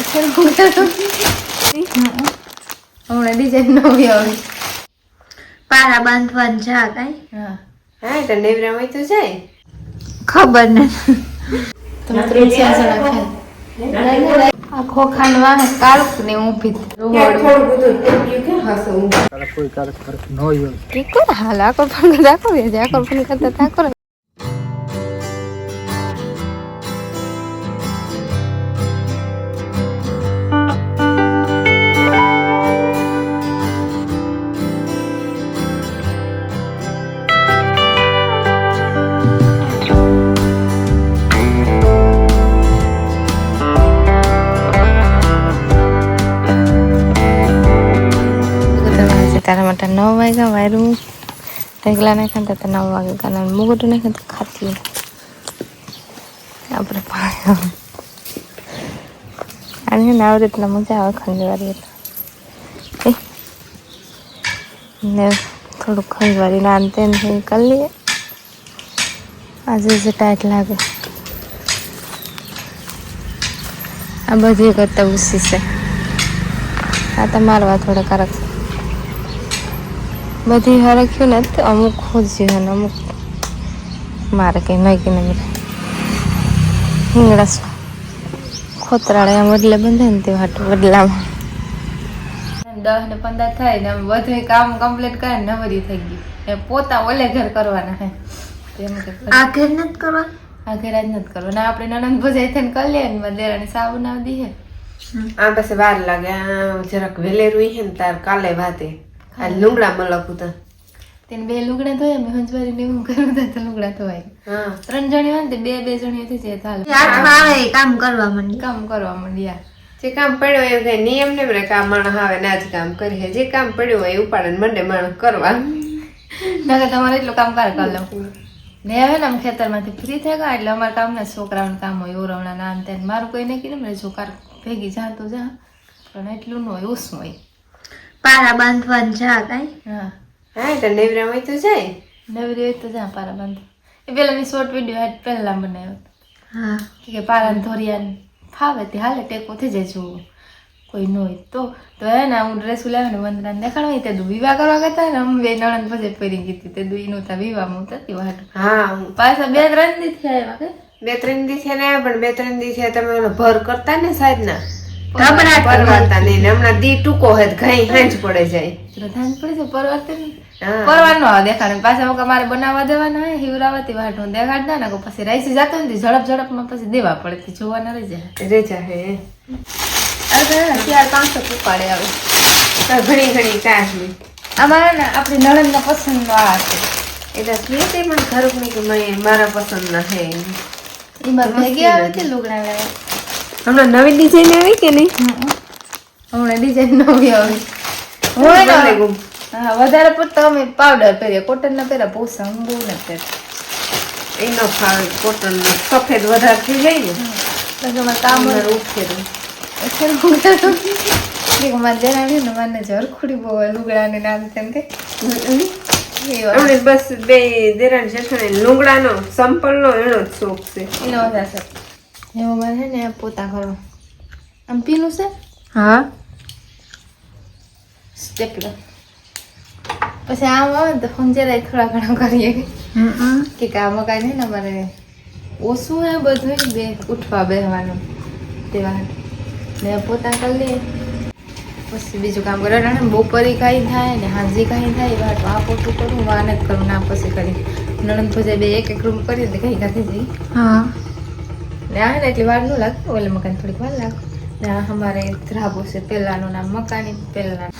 ઉઠેલું હમણાં ડિઝાઇન નવી આવી. પારા બાંધવાનું જા કાંઈ? હા. હા એટલે નેવરામાં તો જાય. ખબર ને તમે ત્રણ ચાર જણા ખાય આ વાહે કાળુક ને ઊભી. થોડું બધું થઈ ગયું કે કે કોણ હાલ પણ રાખો દે આકર પણ કરતા વાગ્યા વાયરું. ઢેકલા નાખ્યા હતા નવ વાગે કારણ મુગટું નાખ્યું તો ખાતી આપણે પાણી અને ને આવી રીતના મજા આવે ખંજવારી એટલે. ને થોડું ખંજવારી ના અંતે કરી લઈએ. આજે જે ટાઈટ લાગે. આ બધી કરતા ઉસી છે. આ તમારવા મારવા થોડા કારક બધી હરખ્યું ને તો અમુક ખોજ્યું ને અમુક મારે કંઈ નહીં કે નહીં હિંગડા ખોતરાળે આમ વડલે બંધે ને તે હાટું વડલામાં. દસ ને પંદર થાય ને આમ બધું કામ કમ્પ્લીટ કરે ને નવરી થઈ ગઈ. એ પોતા ઓલે ઘર કરવાના હે. આ ઘર નથી કરવા આ ઘર જ નથી કરવાના. આપણે નણંદ ભજાઈ થઈને કરી લે ને દેરાણી સાબુ ના દી આ પછી વાર લાગે આ જરાક વેલેરું હે ને તાર કાલે વાતે. આ લુગડા મલકું તો. તેને બે લુગડા ધોયા મેં હંજવારી ને એવું કર્યું તો લુગડા ધોવાય. હા. ત્રણ જણી હોય ને બે બે જણી થઈ જાય આવે કામ કરવા માંડી કામ કરવા માંડ્યા. જે કામ પડ્યું હોય કઈ નિયમ ને રે કામ માણસ આવે ને આજ કામ કરીએ જે કામ પડ્યું હોય એ ઉપાડે મંડે માણસ કરવા. નકર તમારે એટલું કામ કાર કરી લઉં. ને હવે ને આમ ખેતરમાંથી ફ્રી થઈ ગયા એટલે અમારા કામના છોકરાઓનું કામ હોય ઓરવણા ના તેને મારું કોઈ નહીં કીધું ને છોકરા ભેગી જા તો જા. પણ એટલું ન હોય ઓછું હોય. પારા બાંધવાનું જા કાંઈ. હા. હા એટલે નેવરામાં તો જાય. નવરી હોય તો જા પારા બાંધ એ પેલાની શોર્ટ વીડિયો હેડ પહેલા બનાવ્યો હા. કે પારા ધોરિયા ફાવે તે હાલે ટેકો થઈ જાય જોવો કોઈ ન હોય તો. તો હે ને હું ડ્રેસ લાવે ને વંદના દેખાડવા તે દુ વિવાહ કરવા ગતા ને અમે બે નણંદ પછી પહેરી ગઈ હતી તે દુ નું તા વિવાહ હું થતી વાત. હા પાછા બે ત્રણ દી થયા એવા કે? બે ત્રણ દી થયા ને પણ બે ત્રણ દી થયા તમે ભર કરતા ને સાહેબ ના ગભરાટ પરવાતા નહીં હમણાં દી ટૂંકો હોય તો હાંજ પડે જાય. પ્રધાન પડી છે પરવર્તન પરવાનો દેખાડે. પાછા વખત મારે બનાવવા દેવાના હોય હિવરાવતી વાટ હું ને પછી રાઈસી જતો ને ઝડપ ઝડપમાં પછી દેવા પડે જોવાના રહી જાય. રેજા હે અરે ચાર પાંચસો ઉપાડે આવે. ઘણી ઘણી કાઢી અમારે ને આપણી નણંદના પસંદનો આ છે એટલે સ્મિત પણ ખરું કે મારા પસંદ ના હે એમાં. ભેગી આવે લુગડા લેવા હમણાં નવી ડિઝાઇન આવી કે નહીં? હમણાં ડિઝાઇન નવી આવી. હોય ગમે ને ગુમ. હા વધારે પડતા અમે પાવડર પહેરીએ. કોટન ના પહેરા પોસા હું બહુ નથી પહેરતી એનો ફાવે કોટન સફેદ વધારે થઈ જાય ને. એટલે કે મારે કામ તો કે મારે ને મને જરખુડી બહુ લુગડાને નામ તેમ હમણાં બસ બે દેરાણ જેઠાણી લુગડાનો સંપલનો એનો જ શોખ છે. એનો વધારે એમાં મારે ને પોતા કરો આમ પીલું છે? હા. સ્ટેપલર પછી આમ આવે તો સમજેરાય થોડા ઘણા કરીએ. કે કામ કાંઈ નહીં ને અમારે ઓછું હે બધું બે ઉઠવા બેહવાનું તેવા. ને પોતા કરી લઈએ. પછી બીજું કામ કરે ને બપોરે કાંઈ થાય ને હાંજી કાંઈ થાય એવા તો આ પોતું કરું વાન જ કરું ના પછી કરી. નણંદ પૂજા બે એક એક રૂમ કરી તો કઈ કાંઈ જઈ હા. ને આ ને એટલી વાર ન લાગે ઓલે મકાન થોડીક વાર લાગે. ને અમારે ધ્રાબો છે પેલાનું નામ મકાની પેલા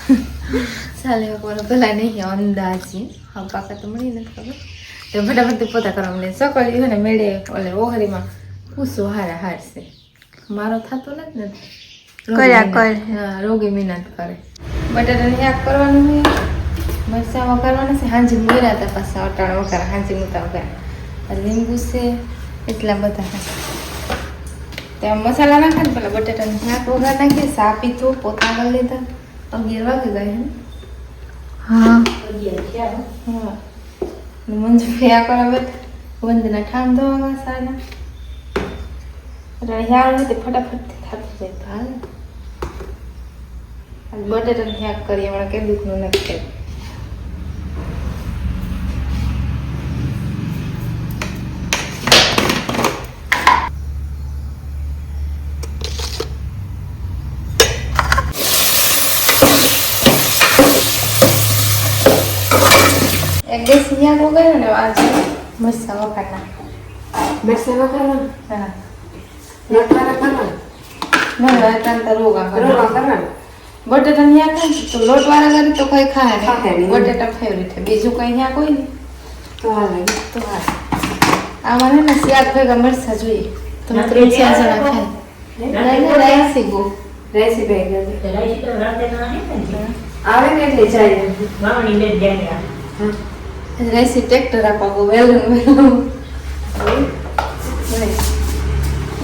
સાલે કોનો પેલા નહીં અંદાજી. હા કાકા તો મળી નથી ખબર. તો ફટાફટ પોતા કરવા મળે સકલ ને મેળે ઓલે ઓહરીમાં પૂછો હારા હાર છે. મારો થતો નથી ને. કર્યા કર. હા રોગી મહેનત કરે. બટાટાનું શાક કરવાનું હોય મરચાં વઘારવાના છે? હાંજી મૂર્યા હતા પાછા અટાણા વઘાર હાંજી મૂતા વઘાર. લીંબુ છે એટલા બધા. ત્યાં મસાલા નાખે ને પેલા બટાટાનું શાક પોગા નાખીએ સાપી તો પોતા કરી લીધા. અગિયાર વાગે ગયા અગિયાર હા. હા. ને મંજુ ફેયા કરવા વંદના ઠામ ધોવા સાના. એટલે રીતે ફટાફટ થતું જાય તો હાલે. હેક કરીએ હમણાં કે દુઃખનું નથી દિવસ શાક વગાડ્યો ને આજે મરસા વખાણના મરસા વઘારવાના હા. લોટવાળા કરવાના ના ના તો રોગા બટેટા ન્યા ખાય તો લોટ વાળા કરે તો કોઈ ખાય નહીં. બટેટા ફેવરેટ છે. બીજું કઈ ત્યાં કોઈ નહીં. તો હાલે. તો હા હે ને સ્યાદ ભેગા મરસા જોઈએ. તો ત્રણ ચાર જણા ખાય. નહીં, નહીં, રાઈસી બહુ ને આવે ને એટલે જાય. હા. રાઈસી ટ્રેક્ટર આપવા બહુ વહેલું વહેલું.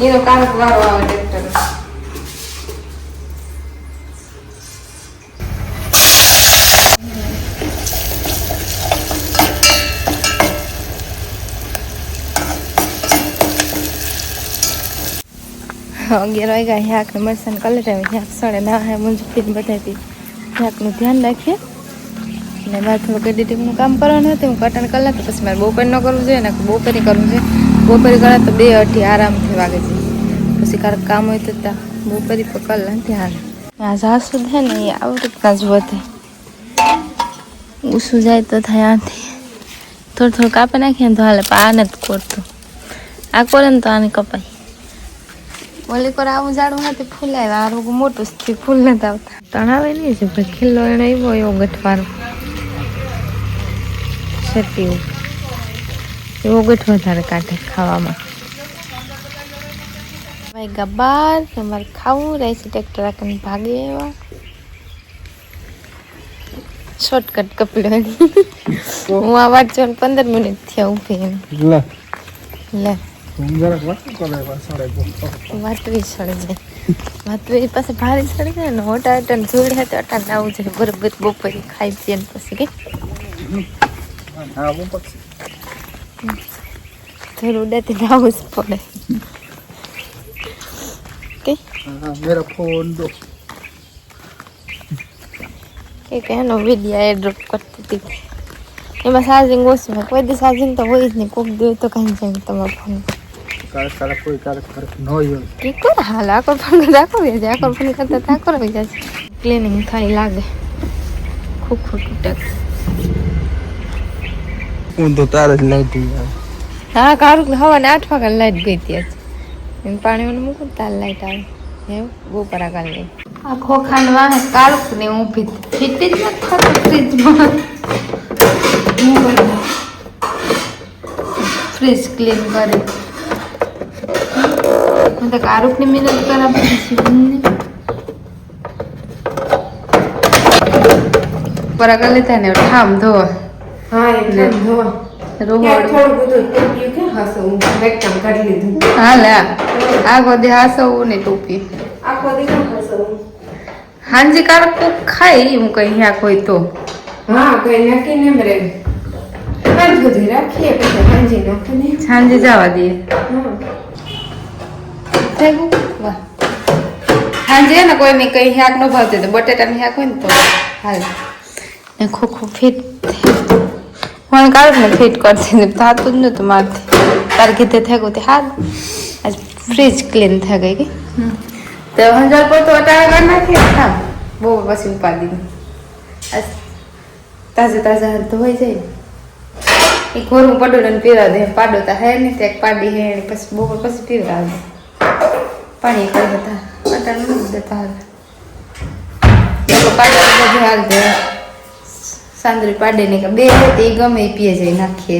એનો કારક વારો આવે ટ્રેક્ટર અગિયાર વાગ્યા શાક ને મરસાં કલર આવે શાક સડે ના હે મંજુફીને બધાથી શાકનું ધ્યાન રાખીએ અને મારે થોડુંક એડિટિંગનું કામ કરવાનું હતું, હું કટન કલાક, તો પછી મારે બપોર કરવું જોઈએ ને બપોરે કરવું છે બપોરે કરે તો બે અઢી આરામથી વાગે છે. પછી કારક કામ હોય તો ત્યાં બપોરે પર કલાક ધ્યાન. આ સાસુ છે ને, એ આવું રીતના જ વધે ઉસું જાય તો થાય આથી. થોડું થોડું કાપી નાખીએ ને તો હાલે પણ આને જ કોરતું. આ કોરે ને તો આને કપાય ઓલી કોર આવું ઝાડું નથી ફૂલાય. આ રોગ મોટું જ ફૂલ નથી આવતા. તણાવે નહીં છે ભાઈ ખીલ્લો એને આવ્યો એવો ગઠવાનો સતી એવો ગઠ વધારે કાઢે ખાવામાં. ભાઈ ગબ્બાર તમારે ખાવું રહેશે ટ્રેક્ટર રાખીને ભાગે એવા શોર્ટકટ કપડો હું આ વાત જોઈને પંદર મિનિટ થયા ઊભી લે. લે. તું જરાક વાત કરે પાછળ વાતવી સડે જાય વાતવી પાસે ભારે સડે જાય ને હોટા અટન જોડે તો અટન આવું છે બરોબર બપોરે ખાઈ પીએ ને પછી કે. થોડું ઉડાતી આવું જ પડે. કે? હા મેરા ફોન દો. કે એનો વિડિયા એડ્રોપ કરતી હતી. એમાં ચાર્જિંગ ઓછું કોઈ દી ચાર્જિંગ તો હોય જ નહીં. કોક દે તો કાંઈ જાય તમારો ફોન કારક કારક કોઈ કારક કારક ન હોય. કે કર હાલ આકર ફોન રાખો દે આકર ફોન કરતા તાકર આવી જાય ક્લિનિંગ થાય લાગે. ખૂબ ખોટું ટક હું તો તારે જ લાગતી હા કારું હવાને આઠ વાગ્યા લાઈટ ગઈ ત્યાં પાણી મને મૂકું તાર લાઈટ આવે. એવું બહુ પરા નહીં આ ખોખાંડ વાહે કાળુક ને ઊભી ફીટી જ નથી થતું ફ્રીજમાં ફ્રીજ ક્લીન કરી. હું તો કારુકની મહેનત કરા પછી પરા કાલ લેતા ને ઠામ ધોવા. હા એટલે ધોવા. હાંજી કારક કોક ખાય હું કઈ યા કોઈ તો. હા કઈ નક્કી ને રે. સાંજે જવા દઈએ. હા વાહ. સાંજે ને કોઈને કંઈ શાક ન ભાવતું તો બટેટાનું શાક હોય ને તો હાલ. ને ખોખું ફિટ ફોન કાઢું ને ફિટ કરતી થતું જ નતું મારથી. તાર કીધે થઈ ગયું તે હાલ. આજ ફ્રીજ ક્લીન થઈ ગઈ કે? તો હજાર પર તો અટાણે કરી નાખીએ હા બહુ પછી ઉપાડી આજ તાજે તાજા ધોઈ જાય. એ ખોરું પડું ને પીરા દે પાડો તો હે ને ત્યાં પાડી હે પછી બપોર પછી પીવડાવે. દે પાણી કરી હતા. અટાણ નથી દેતા હાલ લોકો તો હાલ સાંદરી પાડે ને બે હતી ગમે પીએ જાય, નાખીએ.